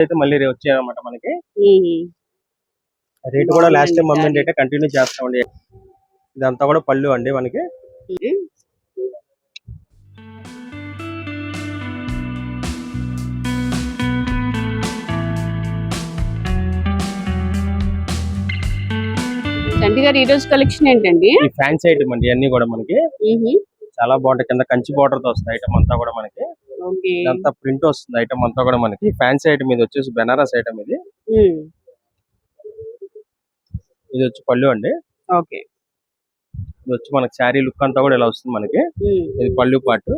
అయితే మళ్ళీ వచ్చాయి అనమాట మనకి. రేట్ కూడా last time mummy rate continue చేస్తామండి. ఇదంతా కూడా పళ్ళు అండి మనకి. ఉమ్. చంటి గారు ఈ రోజు కలెక్షన్ ఏంటండి ఫ్యాన్సీ ఐటమ్ అండి అన్ని కూడా మనకి. చాలా బాగుంటాయి. కింద కంచి బార్డర్తో వస్తుంది ఐటమ్ అంతా కూడా మనకి. ఇదంతా ప్రింట్ వస్తుంది ఐటమ్ అంతా కూడా మనకి. ఫ్యాన్సీ ఐటమ్ ఇది వచ్చేసి బెనారస్ ఐటమ్ ఇది. ఇది వచ్చి పళ్ళు అండి. ఓకే. ఇది వచ్చి మనకి శారీ లుక్ అంతా కూడా ఇలా వస్తుంది మనకి. ఇది పళ్ళు పాటు.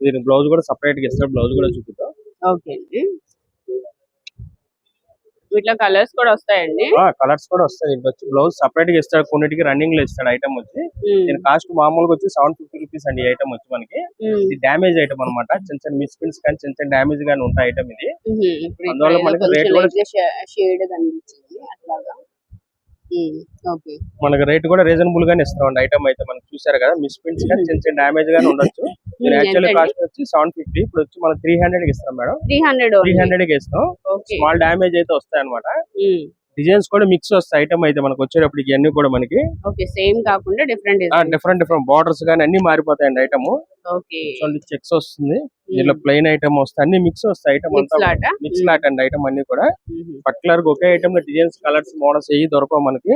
దీని బ్లౌజ్ కూడా సపరేట్గా ఇస్తాడు. బ్లౌజ్ కూడా చూపిద్దాం. ఓకే అండి. వీటిలో కలర్స్ కూడా వస్తాయండి. కలర్స్ కూడా వస్తాయి వచ్చి బ్లౌజ్ సపరేట్గా ఇస్తాడు కొన్నిటికి రన్నింగ్లో ఇస్తాడు ఐటమ్ వచ్చి. దీని కాస్ట్ మామూలుగా వచ్చి సెవెన్ ఫిఫ్టీ రూపీస్ అండి ఐటమ్ వచ్చి మనకి. ఇది డ్యామేజ్ ఐటమ్ అన్నమాట. చిన్న చిన్న మిస్ ప్రింట్స్ కానీ చిన్న చిన్న డ్యామేజ్ గానీ ఉంటాయి ఐటమ్ ఇది. అందువల్ల మనకి rate కూడా- మనకి రేట్ కూడా రీజనబుల్ గానే ఇస్తాం అండి ఐటమ్ అయితే. మనం చూసారు కదా మిస్ ప్రింట్స్ కానీ చిన్న చిన్న డ్యామేజ్ గానీ ఉండొచ్చు. యాక్చువల్ కాస్ట్ వచ్చి సెవెన్ ఫిఫ్టీ ఇప్పుడు వచ్చి మనం త్రీ హండ్రెడ్కి ఇస్తాం మేడం. త్రీ హండ్రెడ్ త్రీ హండ్రెడ్కి ఇస్తాం స్మాల్ డ్యామేజ్ అయితే వస్తాయి అనమాట ఉమ్. డిజైన్స్ కూడా మిక్స్ వస్తాయి ఐటమ్ అయితే మనకు వచ్చేటప్పటికి ఇవన్నీ కూడా మనకి. ఓకే సేమ్ కాకుండా డిఫరెంట్ డిఫరెంట్ డిఫరెంట్ బార్డర్స్ కానీ అన్ని మారిపోతాయండి ఐటమ్ ఓకే చెక్స్ వస్తుంది. దీనిలో ప్లెయిన్ ఐటమ్ వస్తాయి అన్ని మిక్స్ వస్తాయి ఐటమ్ మిక్స్ అంతా లాట మిక్స్ లాట్ అండి ఐటమ్ అన్ని కూడా. పర్టికులర్గా ఒకే ఐటమ్లో డిజైన్స్ కలర్స్ మోడల్స్ ఏవి దొరకవు మనకి.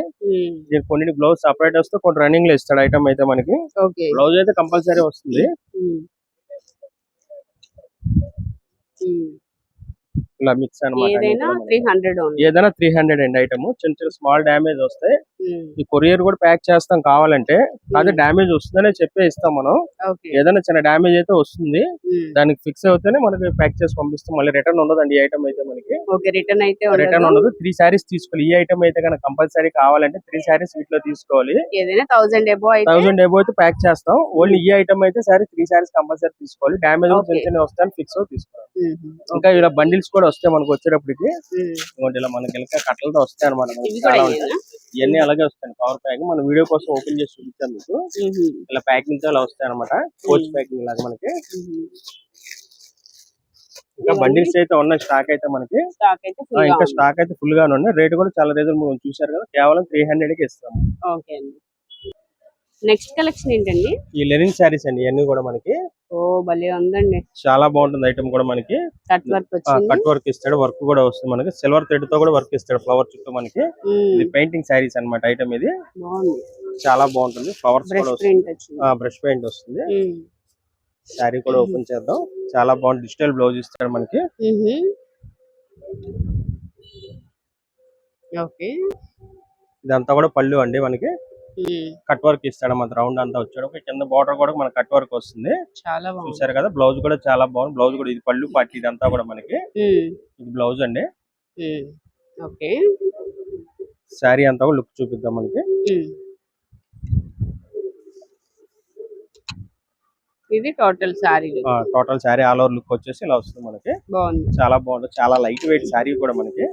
దీనికి కొన్ని బ్లౌజ్ సపరేట్ వస్తే కొన్ని రన్నింగ్లో ఇస్తాడు ఐటమ్ అయితే మనకి. బ్లౌజ్ అయితే కంపల్సరీ వస్తుంది. ఇలా మిక్స్ అనమాట ఏదైనా త్రీ హండ్రెడ్ అండి ఐటమ్ చిన్న చిన్న స్మాల్ డ్యామేజ్ వస్తాయి ఈ కొరియర్ కూడా ప్యాక్ చేస్తాం కావాలంటే అదే డ్యామేజ్ వస్తుందనే చెప్పే ఇస్తాం మనం. ఏదైనా చిన్న డ్యామేజ్ అయితే వస్తుంది. దానికి ఫిక్స్ అవుతేనే మనకి ప్యాక్ చేసి పంపిస్తాం. మళ్ళీ రిటర్న్ ఉండదండి ఈ ఐటమ్ అయితే మనకి. రిటర్న్ అయితే రిటర్న్ ఉండదు. త్రీ శారీస్ తీసుకోవాలి. ఈ ఐటమ్ అయితే కనుక కంపల్సరీ కావాలంటే త్రీ శారీస్ వీటిలో తీసుకోవాలి. థౌసండ్ ఎబో అయితే థౌసండ్ ఎబో అయితే ప్యాక్ చేస్తాం. ఓన్లీ ఈ ఐటమ్ అయితే సరే త్రీ శారీస్ కంపల్సరీ తీసుకోవాలి. Damage Okay. చిన్న చిన్న వస్తాయని ఫిక్స్ తీసుకోవాలి. మ్మ్. ఇంకా ఇలా బండిల్స్ కూడా వస్తాయి మనకు వచ్చేటప్పటికి. ఇదిగోండి ఇలా మనకి ఇంకా కట్టలతో వస్తాయి అనమాట? ఇవన్నీ అలాగే వస్తాయి. పవర్ ప్యాక్ మన వీడియో కోసం ఓపెన్ చేసి చూపించాను మీకు. ఇలా ప్యాకింగ్తో ఇలా వస్తాయి అనమాట కోచ్ ప్యాకింగ్ లాగా మనకి. ఇంకా బండిల్స్ అయితే ఉన్నాయి. స్టాక్ అయితే మనకి. ఇంకా. స్టాక్ అయితే ఫుల్ గానే ఉన్నాయి. రేట్ కూడా చాలా రీజనబుల్ చూసారు కదా? కేవలం త్రీ హండ్రెడ్కి ఇస్తాము నెక్స్ట్ కలెక్షన్ ఏంటండి? ఈ లెనిన్ శారీస్ అండి. ఇవన్నీ కూడా మనకి. ఓ భలే ఉందండి. చాలా బాగుంటుంది ఐటమ్ కూడా మనకి. కట్ వర్క్ కట్ వర్క్ ఇస్తాడు వర్క్ కూడా వస్తుంది మనకి. సిల్వర్ థ్రెడ్తో కూడా వర్క్ ఇస్తాడు ఫ్లవర్ చుట్టూ మనకి. ఇది పెయింటింగ్ శారీస్ అన్నమాట ఐటమ్ ఇది. చాలా బాగుంటుంది. ఫ్లవర్స్ కూడా బ్రష్ వస్తుంది. పెయింట్ వస్తుంది. శారీ కూడా ఓపెన్ చేద్దాం. చాలా బాగుంది. డిజిటల్ బ్లౌజ్ ఇస్తాడు మనకి. ఇదంతా కూడా పళ్ళు అండి మనకి. కట్ వర్క్ ఇస్తాడు మన రౌండ్ అంతా వచ్చాడు. ఒక కింద బార్డర్ కూడా మనకి కట్ వర్క్ వస్తుంది. చాలా బాగుంది. చూసారు కదా బ్లౌజ్ కూడా చాలా బాగుంది. బ్లౌజ్ కూడా ఇది పళ్ళు పార్టీ ఇదంతా కూడా మనకి. ఇది బ్లౌజ్ అండి. ఓకే. శారీ అంతా కూడా లుక్ చూపిద్దాం మనకి. ఇది total sorry total sari all over look వచ్చేసి ఇలా వస్తుంది మనకి. బాగుంది. చాలా బాగుంటుంది చాలా లైట్ వెయిట్ శారీ కూడా మనకి.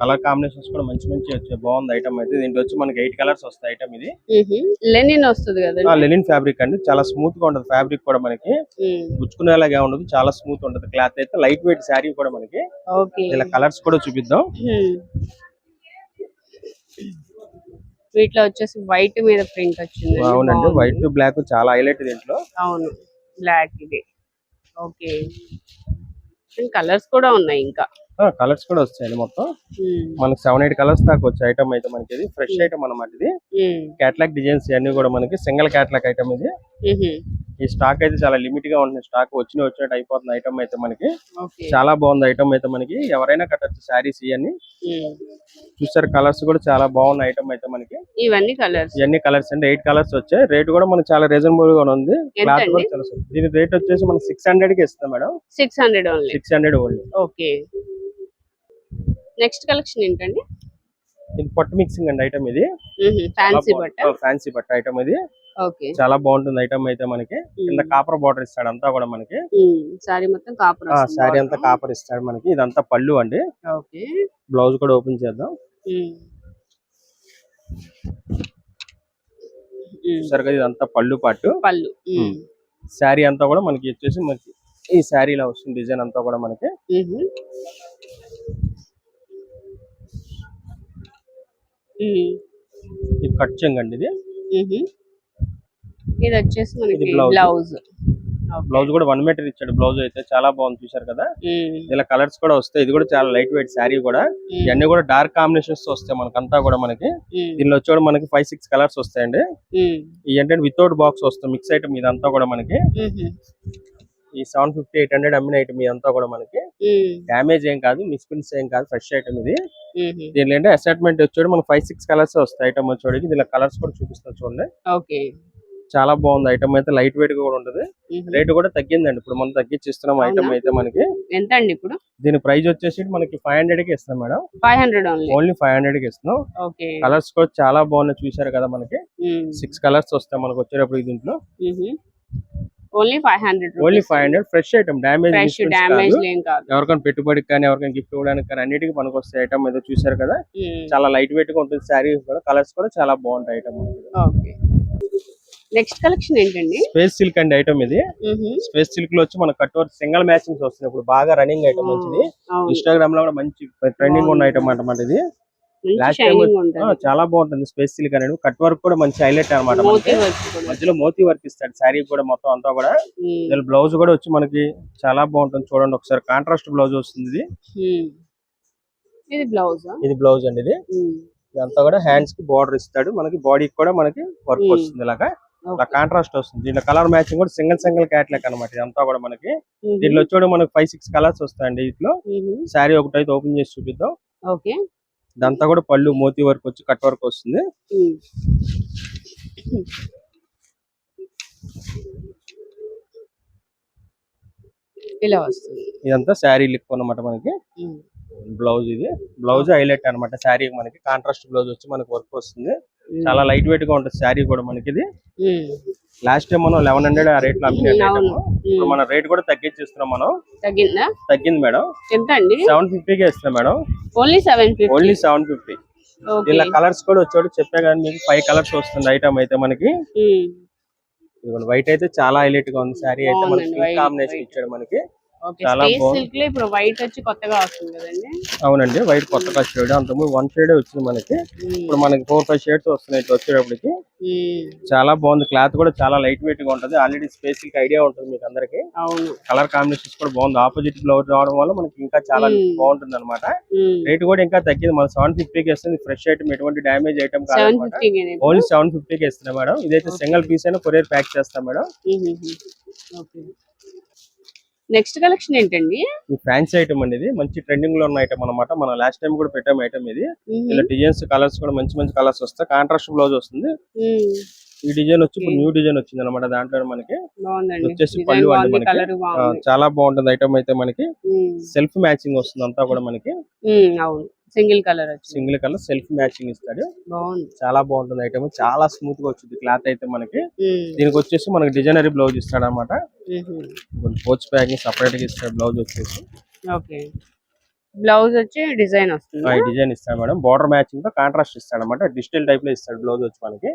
కలర్ కాంబినేషన్స్ కూడా మంచి మంచి వచ్చాయి. బాగుంది ఐటమ్ అయితే. దీంట్లో వచ్చి మనకి ఎయిట్ కలర్స్ వస్తాయి ఐటమ్ ఇది. లెనిన్ వస్తుంది కదండి. లెనిన్ ఫ్యాబ్రిక్ అండి. చాలా స్మూత్గా ఉంటుంది ఫ్యాబ్రిక్ కూడా మనకి. గుచ్చుకునేలాగా ఉండదు. చాలా స్మూత్ ఉంటుంది. క్లాత్ అయితే. లైట్ వెయిట్ శారీ కూడా మనకి. ఇలా కలర్స్ కూడా చూపిద్దాం. వీటిలో వచ్చేసి వైట్ మీద ప్రింట్ వచ్చింది అవునండి. వైట్ బ్లాక్ చాలా హైలైట్ దీంట్లో. అవును. బ్లాక్ ఇది. ఓకే. కలర్స్ కూడా ఉన్నాయి ఇంకా. కలర్స్ కూడా వస్తాయండి మొత్తం. మనకి సెవెన్ ఎయిట్ కలర్స్ దాకా వచ్చే ఐటమ్ అయితే మనకి ఇది ఫ్రెష్ ఐటమ్ అన్నమాట ఇది. క్యాట్లాగ్ డిజైన్స్ అన్ని కూడా మనకి సింగిల్ క్యాట్లాగ్ ఐటమ్ ఇది. ఈ స్టాక్ అయితే చాలా లిమిట్గా ఉంటుంది స్టాక్ వచ్చిన వచ్చినట్టు అయిపోతుంది ఐటమ్ అయితే మనకి. చాలా బాగుంది ఐటమ్ అయితే మనకి. ఎవరైనా కట్టచ్చు శారీస్ ఇవన్నీ. చూసారు కలర్స్ కూడా చాలా బాగున్న ఐటమ్ అయితే మనకి. ఇవన్నీ కలర్స్ ఇవన్నీ కలర్స్ అండి. ఎయిట్ కలర్స్ వచ్చాయి. రేట్ కూడా మనకి చాలా రీజనబుల్గా ఉంది. క్లాత్? కూడా. దీని రేట్ వచ్చేసి మనకి సిక్స్ హండ్రెడ్కి ఇస్తాం madam. Six hundred six hundred only okay. Next collection ఏంటండి? ఇది పట్టు మిక్సింగ్ అండి ఐటమ్ ఇది. ఫ్యాన్సీ బట్ట. ఫ్యాన్సీ బట్ట ఐటమ్ ఇది. ఓకే. చాలా బాగుంటుంది ఐటమ్ అయితే మనకి. కింద కాపర్ బార్డర్ ఇస్తాడు అంతా కూడా మనకి. సారీ మొత్తం కాపర్ శారీ అంతా కాపర్ ఇస్తాడు మనకి. ఇదంతా పళ్ళు అండి. బ్లౌజ్ కూడా ఓపెన్ చేద్దాం. కదా ఇదంతా పళ్ళు పట్టు. పళ్ళు. శారీ అంతా కూడా మనకి వచ్చేసి మనకి ఈ శారీలో వస్తుంది డిజైన్ అంతా కూడా మనకి. ఇది కట్ చెంగ్ అండి ఇది. ఇది వచ్చేసి మనకి. బ్లౌజ్. బ్లౌజ్. కూడా వన్ మీటర్ ఇచ్చాడు. బ్లౌజ్ అయితే చాలా బాగుంది చూసారు కదా? ఇలా కలర్స్ కూడా వస్తాయి. ఇది కూడా చాలా లైట్ వెయిట్ శారీ కూడా. ఇవన్నీ కూడా డార్క్ కాంబినేషన్స్ వస్తాయి మనకంతా కూడా మనకి. దీనిలో వచ్చి కూడా మనకి ఫైవ్ సిక్స్ కలర్స్ వస్తాయండి. ఈ ఏంటంటే వితౌట్ బాక్స్ వస్తుంది. మిక్స్ ఐటమ్ ఇదంతా కూడా మనకి. ఈ సెవెన్ ఫిఫ్టీ ఎయిట్ హండ్రెడ్ అమ్మిన ఐటమ్ ఇదంతా కూడా మనకి డ్యామేజ్ ఏం కాదు మిస్ప్రింట్స్ ఏం కాదు ఫ్రెష్ ఐటమ్ ఇది. దీనిలో ఏంటంటే అసెట్మెంట్ వచ్చి మనకి ఫైవ్ సిక్స్ కలర్స్ వస్తాయి ఐటమ్ వచ్చేవాడికి దీనిలో కలర్స్ కూడా చూపిస్తాను చూడండి. ఓకే. చాలా బాగుంది. ఐటమ్ అయితే లైట్ వెయిట్గా కూడా ఉంటుంది. రేట్ కూడా తగ్గిందండి. ఇప్పుడు మనం తగ్గించి ఇస్తున్నాం ఐటమ్? అయితే మనకి. ఎంత అండి ఇప్పుడు? దీని ప్రైస్ వచ్చేసి మనకి ఫైవ్ హండ్రెడ్కి ఇస్తాం madam. Five hundred only only five హండ్రెడ్కి ఇస్తున్నాం. ఓకే. కలర్స్ కూడా చాలా బాగున్నాయి. చూసారు కదా మనకి. సిక్స్ కలర్స్ వస్తాయి మనకు వచ్చేటప్పుడు దీంట్లో. Only five hundred only five hundred fresh item damage fresh కాదు. ఎవరికైనా పెట్టుబడికి కానీ ఎవరికైనా గిఫ్ట్ ఇవ్వడానికి కానీ అన్నిటికీ మనకు వస్తాయి ఐటమ్. అయితే చూసారు కదా. చాలా లైట్ వెయిట్గా ఉంటుంది. శారీ కూడా కలర్స్ కూడా చాలా బాగుంటాయి ఐటమ్. ఓకే. నెక్స్ట్ కలెక్షన్ ఏంటండి? స్పేస్ సిల్క్ అండి ఐటమ్ ఇది. స్పేస్ సిల్క్లో వచ్చి మన కట్ వర్క్ సింగల్ మ్యాచింగ్స్ వస్తున్నాయి. ఇప్పుడు బాగా రన్నింగ్ ఐటమ్ మంచిది. ఇన్స్టాగ్రామ్లో కూడా మంచి ట్రెండింగ్ ఉన్న ఐటమ్ అన్నమాట ఇది. చాలా బాగుంటుంది. స్పేస్ సిల్క్ అనేది కట్ వర్క్ కూడా మంచి హైలైట్ అనమాట మధ్యలో మోతీ వర్క్ ఇస్తాడు. శారీ కూడా మొత్తం అంతా కూడా. బ్లౌజ్ కూడా వచ్చి మనకి చాలా బాగుంటుంది. చూడండి ఒకసారి కాంట్రాస్ట్ బ్లౌజ్ వస్తుంది ఇది. బ్లౌజ్ ఇది బ్లౌజ్ అండి ఇది. ఇదంతా కూడా హ్యాండ్స్కి బార్డర్ ఇస్తాడు. మనకి బాడీకి కూడా మనకి వర్క్ Hmm. వస్తుంది ఇలాగా. ఇలా కాంట్రాస్ట్ వస్తుంది. దీంట్లో కలర్ మ్యాచింగ్ కూడా సింగిల్ సింగిల్ క్యాట్లాక్ అనమాట ఇదంతా కూడా మనకి. దీంట్లో వచ్చి మనకి ఫైవ్ సిక్స్ కలర్స్ వస్తాయండి ఇట్లో శారీ ఒకటి అయితే ఓపెన్ చేసి చూపిద్దాం. ఓకే ఇదంతా కూడా పళ్ళు మోతీ వర్క్ వచ్చి కట్ వర్క్ వస్తుంది. ఇలా వస్తుంది. ఇదంతా శారీ లిక్ అన్నమాట మనకి. బ్లౌజ్ ఇది. బ్లౌజ్ హైలైట్ అన్నమాట శారీ మనకి. కాంట్రాస్ట్ బ్లౌజ్ వచ్చి మనకి వర్క్ వస్తుంది. చాలా లైట్ వెయిట్గా ఉంటుంది శారీ కూడా మనకి ఇది. లాస్ట్ టైం మనం లెవెన్ హండ్రెడ్ ఆ రేట్లో అమ్మిన. మన రేట్ కూడా తగ్గించిస్తున్నాం మనం. తగ్గిందా? తగ్గింది మేడం. ఎంత అండి? సెవెన్ ఫిఫ్టీకే ఇస్తున్నాం madam. Only seven fifty only seven fifty దీనిలో కలర్స్ కూడా వచ్చాడు చెప్పే కానీ మీకు ఫైవ్ కలర్స్ వస్తుంది ఐటమ్ అయితే మనకి. వైట్ అయితే చాలా హైలైట్గా ఉంది. శారీ అయితే మనకి కాంబినేషన్. ఇచ్చాడు మనకి. చాలా బాగుంది. సిల్క్లో ఇప్పుడు వైట్ వచ్చి కొత్తగా వస్తుంది కదండి. అవునండి వైట్ కొత్తగా షేడ్ అంతకుముందు వన్ షేడ్ వచ్చింది మనకి. ఇప్పుడు మనకి ఫోర్ ఫైవ్ షేడ్స్ వస్తున్నాయి ఇట్లా వచ్చేటప్పటికి. చాలా బాగుంది క్లాత్ కూడా చాలా లైట్ వెయిట్గా ఉంటుంది. ఆల్రెడీ స్పేస్ ఐడియా ఉంటుంది మీకు అందరికి. కలర్ కాంబినేషన్స్ కూడా బాగుంది. ఆపోజిట్ బ్లౌజ్ రావడం వల్ల మనకి ఇంకా చాలా. బాగుంటుంది అనమాట. రేట్ కూడా ఇంకా తగ్గింది. మన సెవెన్ ఫిఫ్టీకి వస్తుంది. ఫ్రెష్ ఐటమ్ ఎటువంటి డ్యామేజ్ ఐటమ్ ఓన్లీ సెవెన్ ఫిఫ్టీకి ఇస్తున్నాం మేడం. ఇదైతే సింగిల్ పీస్ అయినా కొరియర్ ప్యాక్ చేస్తాం మేడం. నెక్స్ట్ కలెక్షన్ ఏంటండి? ఈ ఫ్యాన్సీ ఐటమ్ అండి ఇది. మంచి ట్రెండింగ్లో ఉన్న ఐటమ్ అనమాట మనం లాస్ట్ టైం కూడా పెట్టాం ఐటమ్ ఇది. ఇలా డిజైన్స్ కలర్స్ కూడా మంచి మంచి కలర్స్ వస్తాయి. కాంట్రాస్ట్ బ్లౌజ్ వస్తుంది. ఈ డిజైన్ వచ్చి ఇప్పుడు న్యూ డిజైన్ వచ్చింది అనమాట దాంట్లో మనకి. వచ్చేసి పళ్ళు అండి మనకి. చాలా బాగుంటుంది ఐటమ్ అయితే మనకి. సెల్ఫ్ మ్యాచింగ్ వస్తుంది అంతా కూడా మనకి. Single colour single colour self matching ఇస్తాడు. బాగుంది. చాలా బాగుంటుంది ఐటమ్. చాలా స్మూత్గా వచ్చింది క్లాత్ అయితే మనకి. దీనికి వచ్చేసి మనకి డిజైనరీ బ్లౌజ్ ఇస్తాడు అనమాట. పోచ్ ప్యాకింగ్ సపరేట్గా ఇస్తాడు బ్లౌజ్ వచ్చేసి. ఓకే. బ్లౌజ్ వచ్చి డిజైన్ వస్తుంది. డిజైన్ ఇస్తాడు మేడం. బార్డర్ మ్యాచింగ్తో కాంట్రాస్ట్ ఇస్తాడు అనమాట డిజిటల్ టైప్లో ఇస్తాడు బ్లౌజ్ వచ్చి మనకి.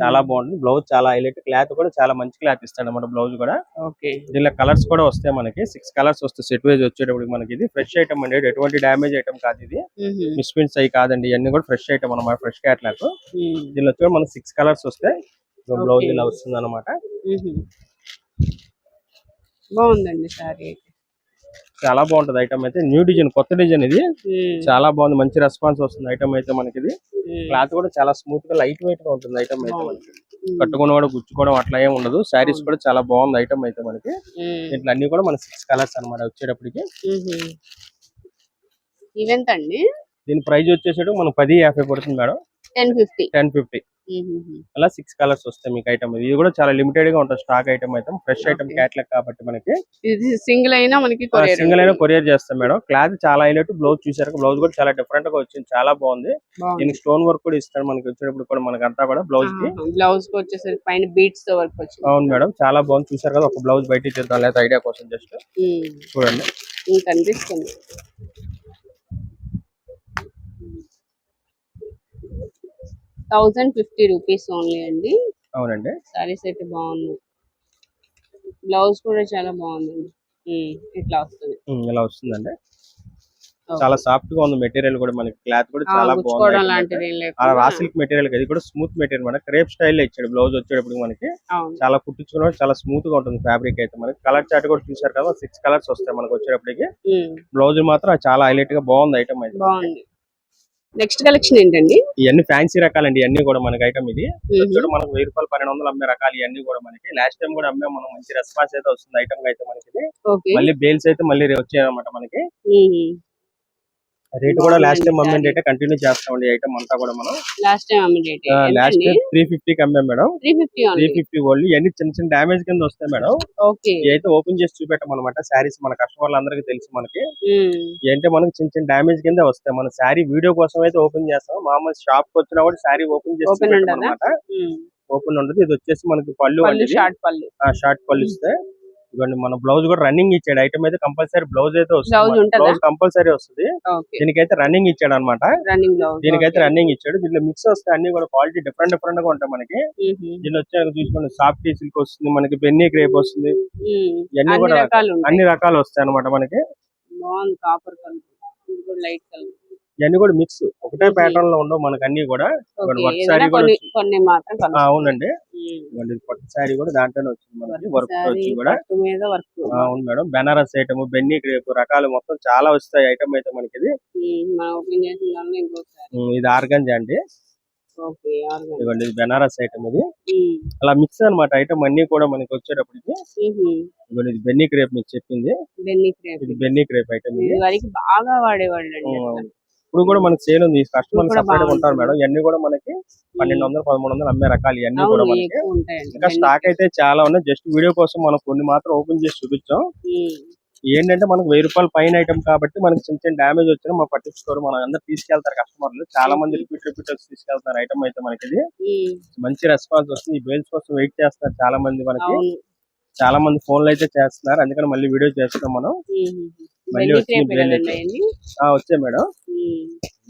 చాలా బాగుంటుంది. బ్లౌజ్ చాలా హైలైట్ క్లాత్ కూడా చాలా మంచి క్లాత్ ఇస్తాడు అనమాట బ్లౌజ్ కూడా. ఓకే. దీనిలో కలర్స్ కూడా వస్తాయి మనకి. సిక్స్ కలర్స్ వస్తాయి సెట్ వైజ్ వచ్చేటప్పుడు మనకి ఇది. ఫ్రెష్ ఐటమ్ అండి. ఎటువంటి డ్యామేజ్ ఐటమ్ కాదు ఇది. మిస్ప్రింట్స్ అవి కాదండి. ఇవన్నీ కూడా ఫ్రెష్ ఐటమ్ అనమాట ఫ్రెష్ క్యాట్లాక్ దీనిలో వచ్చి మనకి సిక్స్ కలర్స్ వస్తాయి. బ్లౌజ్. ఇలా వస్తుంది అనమాట బాగుందండి సారీ చాలా బాగుంటది ఐటమ్ అయితే. న్యూ డిజైన్ కొత్త డిజైన్ ఇది. చాలా బాగుంది. మంచి రెస్పాన్స్ వస్తుంది ఐటమ్ అయితే మనకి ఇది క్లాత్ కూడా చాలా స్మూత్గా లైట్ వెయిట్గా ఉంటుంది ఐటమ్ అయితే మనకి. కట్టుకుని కూడా గుచ్చుకోవడం అట్లా ఏం ఉండదు. శారీస్ కూడా చాలా బాగుంది ఐటమ్ అయితే మనకి. దీంట్లో అన్ని కూడా మన సిక్స్ కలర్స్ అన్నమాట వచ్చేటప్పటికి. ఈవెంట్ అండి దీని ప్రైస్ వచ్చేసేటు మనం పది యాభై పడుతుంది madam. Ten fifty. Ten fifty. అలా సిక్స్ కలర్స్ వస్తాయి మీకు ఐటమ్ ఇది కూడా చాలా లిమిటెడ్గా ఉంటుంది స్టాక్ ఐటమ్ అయితే ఫ్రెష్ ఐటమ్. క్యాట్లాగ్ కాబట్టి మనకి. ఇది సింగిల్ అయినా మనకి కొరియర్ సింగిల్ అయినా కొరియర్ చేస్తాం మేడం. క్లాత్ చాలా హైలైట్ బ్లౌజ్ చూసారు. బ్లౌజ్ కూడా చాలా డిఫరెంట్గా వచ్చింది. చాలా బాగుంది. దీనికి స్టోన్ వర్క్ కూడా ఇస్తాడు మనకి. వచ్చేటప్పుడు కూడా మనకి అంతా కూడా బ్లౌజ్కి. బ్లౌజ్కి వచ్చేసరికి పైన బీట్స్తో వర్క్ వచ్చింది. అవును మేడం. చాలా బాగుంది. చూసారు కదా? ఒక బ్లౌజ్ బయటికి తీద్దాం లేదా ఐడియా కోసం జస్ట్. చూడండి. కనిపిస్తుంది థౌజండ్ ఫిఫ్టీ రూపీస్ ఓన్లీ అండి. అవునండి. సారీస్ అయితే బాగుంది బ్లౌజ్ కూడా చాలా బాగుందండి ఇట్లా వస్తుంది. ఇలా వస్తుందండి. చాలా సాఫ్ట్గా ఉంది మెటీరియల్ కూడా మనకి. క్లాత్ కూడా చాలా బాగుంది రా సిల్క్ మెటీరియల్ ఇది కూడా స్మూత్ మెటీరియల్ మన క్రేప్ స్టైల్ ఇచ్చాడు బ్లౌజ్ వచ్చేటప్పుడు మనకి. చాలా కుట్టించుకున్న చాలా స్మూత్గా ఉంటుంది ఫ్యాబ్రిక్ అయితే. మనకి కలర్ చార్ట్ కూడా చూసారు కదా సిక్స్ కలర్స్ వస్తాయి మనకి వచ్చేటప్పటికి. బ్లౌజ్ మాత్రం చాలా హైలైట్గా బాగుంది ఐటమ్ అయితే. నెక్స్ట్ కలెక్షన్ ఏంటండి? ఇవన్నీ ఫ్యాన్సీ రకాలండి ఇవన్నీ కూడా మనకి ఐటమ్ ఇది. వచ్చాడు మనకు వెయ్యి రూపాయలు పన్నెండు వందలు అమ్మే రకాలు ఇవన్నీ కూడా మనకి. లాస్ట్ టైం కూడా అమ్మే మనం మంచి రెస్పాన్స్ అయితే వస్తుంది ఐటమ్ అయితే మనకి మళ్ళీ బేల్స్ అయితే మళ్ళీ వచ్చాయి అనమాట మనకి. రేట్ కూడా లాస్ట్ టైం బాగుందండి అమ్మే అయితే కంటిన్యూ చేస్తామండి ఐటమ్ అంతా కూడా మనం. లాస్ట్ టైం అమ్మే రేట్. లాస్ట్ టైం త్రీ ఫిఫ్టీకి అమ్మాం madam. Three fifty three fifty only ఇవన్నీ చిన్న చిన్న డామేజ్ కింద వస్తాయి మేడం. ఓకే అయితే ఓపెన్ చేసి చూపెట్టాం అనమాట శారీస్ మన కస్టమర్లు అందరికీ తెలుసు మనకి. ఏంటంటే మనకి చిన్న చిన్న డామేజ్ కింద వస్తాయి. మన శారీ వీడియో కోసం అయితే ఓపెన్ చేస్తాం. మామూలు షాప్కి వచ్చినా కూడా శారీ ఓపెన్ చేసి? అనమాట. ఓపెన్ ఉండదు. ఇది వచ్చేసి మనకి పళ్ళు షార్ట్ పళ్ళు. షార్ట్ పళ్ళు ఇస్తే. ఇవ్వండి మన బ్లౌజ్ కూడా రన్నింగ్ ఇచ్చాడు. ఐటమ్ అయితే కంపల్సరీ బ్లౌజ్ అయితే వస్తుంది? బ్లౌజ్ కంపల్సరీ వస్తుంది. దీనికైతే రన్నింగ్ ఇచ్చాడు అనమాట దీనికైతే రన్నింగ్ ఇచ్చాడు. దీంట్లో మిక్స్ వస్తాయి అన్ని కూడా క్వాలిటీ డిఫరెంట్ డిఫరెంట్గా ఉంటాయి మనకి. దీనిలో వచ్చే చూసుకోండి సాఫ్ట్ సిల్క్ వస్తుంది మనకి బెన్నీ క్రేప్ వస్తుంది. ఇవన్నీ అన్ని కూడా అన్ని రకాలు వస్తాయి అనమాట మనకి. కాపర్ కలర్ లైట్ కలర్ ఇవన్నీ కూడా మిక్స్ ఒకటే. ప్యాటర్న్లో ఉండవు మనకి అన్ని కూడా ఏదైనా saree కూడా. అవునండి. ఇవ్వండి పట్టు శారీ కూడా దాంట్లోనే వచ్చింది మనకి వర్క్ వర్క్ శారీ, వచ్చి కూడా. వర్క్ అవును మేడం. బెనారస్ ఐటమ్ బెన్నీ క్రేప్ రకాలు మొత్తం చాలా వస్తాయి ఐటమ్ అయితే మనకి ఇది. ఇది ఆర్గంజా అండి. ఇదిగోండి ఇది బెనారస్ ఐటమ్ ఇది. అలా మిక్స్ అన్నమాట ఐటమ్ అన్ని కూడా మనకి వచ్చేటప్పటికి ఇదిగోండి ఇది బెన్నీ క్రేప్ మీకు చెప్పింది. బెన్నీ క్రేప్. ఇది బెన్నీ క్రేప్ ఐటమ్ ఇది. వరకు బాగా వాడేవాళ్ళు ఇప్పుడు కూడా మనకి సేల్ ఉంది. కస్టమర్ సపరేట్ ఉంటారు. మేడం. ఇవన్నీ కూడా మనకి పన్నెండు వందలు పదమూడు వందలు అమ్మే రకాలు ఇవన్నీ కూడా మనకి. ఇంకా స్టాక్ అయితే చాలా ఉన్నాయి. జస్ట్ వీడియో కోసం మనం కొన్ని మాత్రం ఓపెన్ చేసి చూపించాం. ఏంటంటే మనకు వెయ్యి రూపాయల పైన ఐటమ్ కాబట్టి మనకి చిన్న చిన్న డ్యామేజ్ వచ్చినా మా పట్టించుకోరు. మనం అందరు తీసుకెళ్తారు కస్టమర్లు. చాలా మంది రిపీట్ రిపీట్ వచ్చి తీసుకెళ్తారు ఐటమ్ అయితే మనకి ఇది. మంచి రెస్పాన్స్ వస్తుంది. ఈ బేల్స్ కోసం వెయిట్ చేస్తున్నారు చాలా మంది మనకి. చాలా మంది ఫోన్లు అయితే చేస్తున్నారు. అందుకని మళ్ళీ వీడియో చేస్తున్నాం మనం. మళ్ళీ వచ్చాయి మేడం.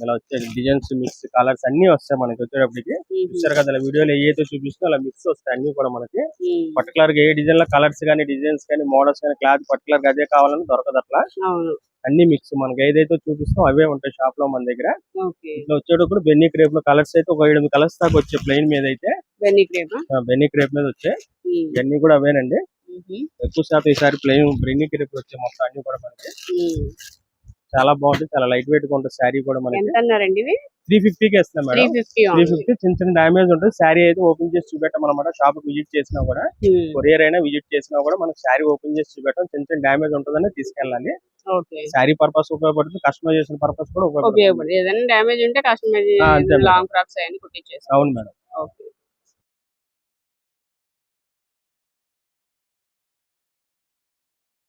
ఇలా వచ్చే డిజైన్స్ మిక్స్ కలర్స్ అన్ని వస్తాయి మనకి వచ్చేటప్పటికి. చూసారు కదా వీడియోలో ఏదైతే చూపిస్తుందో అలా మిక్స్ వస్తాయి అన్ని కూడా మనకి. పర్టికులర్గా ఏ డిజైన్లో కలర్స్ కానీ డిజైన్స్ కానీ మోడల్స్ కానీ క్లాత్ పర్టికులర్గా అదే కావాలని దొరకదు అట్లా. అన్ని మిక్స్ మనకి ఏదైతే చూపిస్తాం అవే ఉంటాయి షాప్లో మన దగ్గర. ఇట్లా వచ్చేటప్పుడు బెన్నీ క్రేప్లో కలర్స్ అయితే ఒక ఏడు కలర్స్ దాకా వచ్చాయి ప్లెయిన్ మీద అయితే. బెన్నీ క్రేప్? మీద వచ్చాయి. ఇవన్నీ కూడా అవేనండి. ఎక్కువ శాతం ఈసారి ప్లెయిన్ బెన్నీ క్రేప్ వచ్చే మొత్తం అన్ని కూడా మనకి చాలా బాగుంటుంది చాలా లైట్ వెయిట్గా ఉంటుంది శారీ కూడా మనకి అన్నారండి ఇవి? త్రీ ఫిఫ్టీకి ఇస్తున్నాం త్రీ మేడం త్రీ ఫిఫ్టీ చిన్న చిన్న డామేజ్ ఉంటుంది. శారీ అయితే ఓపెన్ చేసి చూపెట్టాం అనమాట షాప్ విజిట్ చేసినా కూడా కొరియర్ అయినా విజిట్ చేసినా కూడా మనకి శారీ ఓపెన్ చేసి చూపెట్టడం చిన్న చిన్న డామేజ్ ఉంటుందని తీసుకెళ్ళాలి. ఓకే. శారీ పర్పస్ ఉపయోగపడుతుంది. కస్టమైజేషన్ పర్పస్ కూడా ఉపయోగపడుతుంది. ఏదైనా డ్యామేజ్ ఉంటే మేడం. లాంగ్ ఫ్రాక్స్ అవన్నీ అవును మేడం.